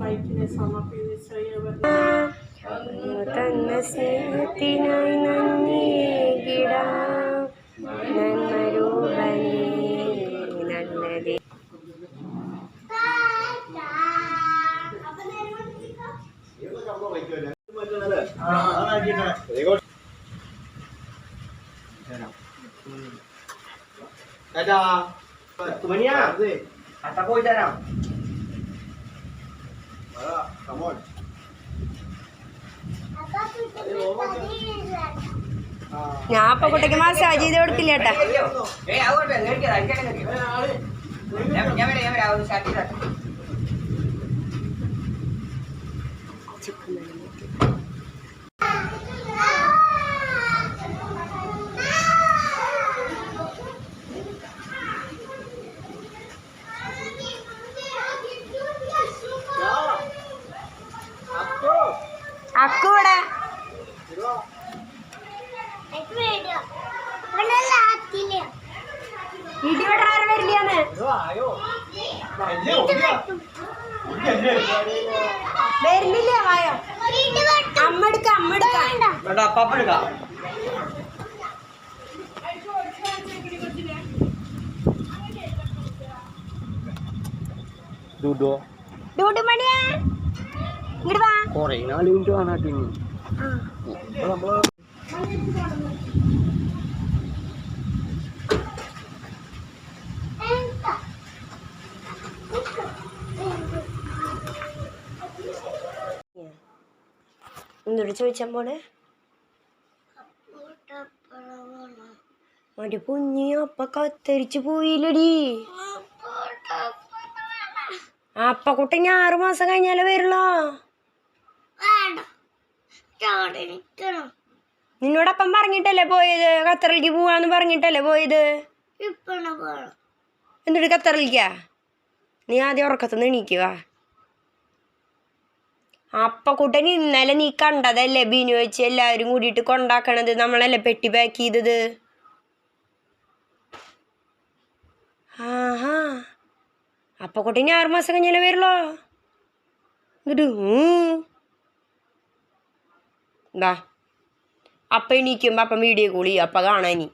ബൈക്കിനെ സമർപ്പിച്ച് തന്ന സ്നേഹത്തിനായി നന്ദിയേകിടാം ഞാൻ അപ്പൊ കുട്ടിക്ക് മാസം അജീത് കൊടുക്കില്ല ഏട്ടാ ഇടിവിടെ ആരും വരില്ലാന്ന്. വരുന്നില്ലേ വായോ? അമ്മ എടുക്ക അമ്മ എടുക്ക. വേണ്ട. അപ്പം എടുക്കാം. ഡൂഡോ ഡൂഡു മണിയാ. ഇങ്ങോട്ട് വാ. കൊറേ നാല് മിനിറ്റ് കാണാട്ടി നമ്മൾ ചോദിച്ചാൽ പോണേ മടി കുഞ്ഞി അപ്പ കത്തരിച്ചു പോയില്ലടി. അപ്പ കുട്ടി ഞാൻ ആറു മാസം കഴിഞ്ഞാലേ വരുള്ളോ? നിന്നോടൊപ്പം പറഞ്ഞിട്ടല്ലേ പോയത്? ഖത്തറിലേക്ക് പോവാന്ന് പറഞ്ഞിട്ടല്ലേ പോയത്? എന്നിട്ട് ഖത്തറിലേക്കാ? നീ ആദ്യം ഉറക്കത്തുനിന്ന് എണീക്കുക അപ്പക്കുട്ടൻ ഇന്നലെ നീ കണ്ടതല്ലേ ബിനു വെച്ച് എല്ലാവരും കൂടിയിട്ട് കൊണ്ടാക്കണത്? നമ്മളല്ലേ പെട്ടി പാക്ക് ചെയ്തത്? ആഹാ. അപ്പക്കുട്ടൻ ആറ് മാസം കഴിഞ്ഞാലേ വരുള്ളോ? എന്നിട്ട് എന്താ അപ്പ എണീക്കുമ്പോ അപ്പം വീഡിയോ കോൾ ചെയ്യും. അപ്പ കാണാനി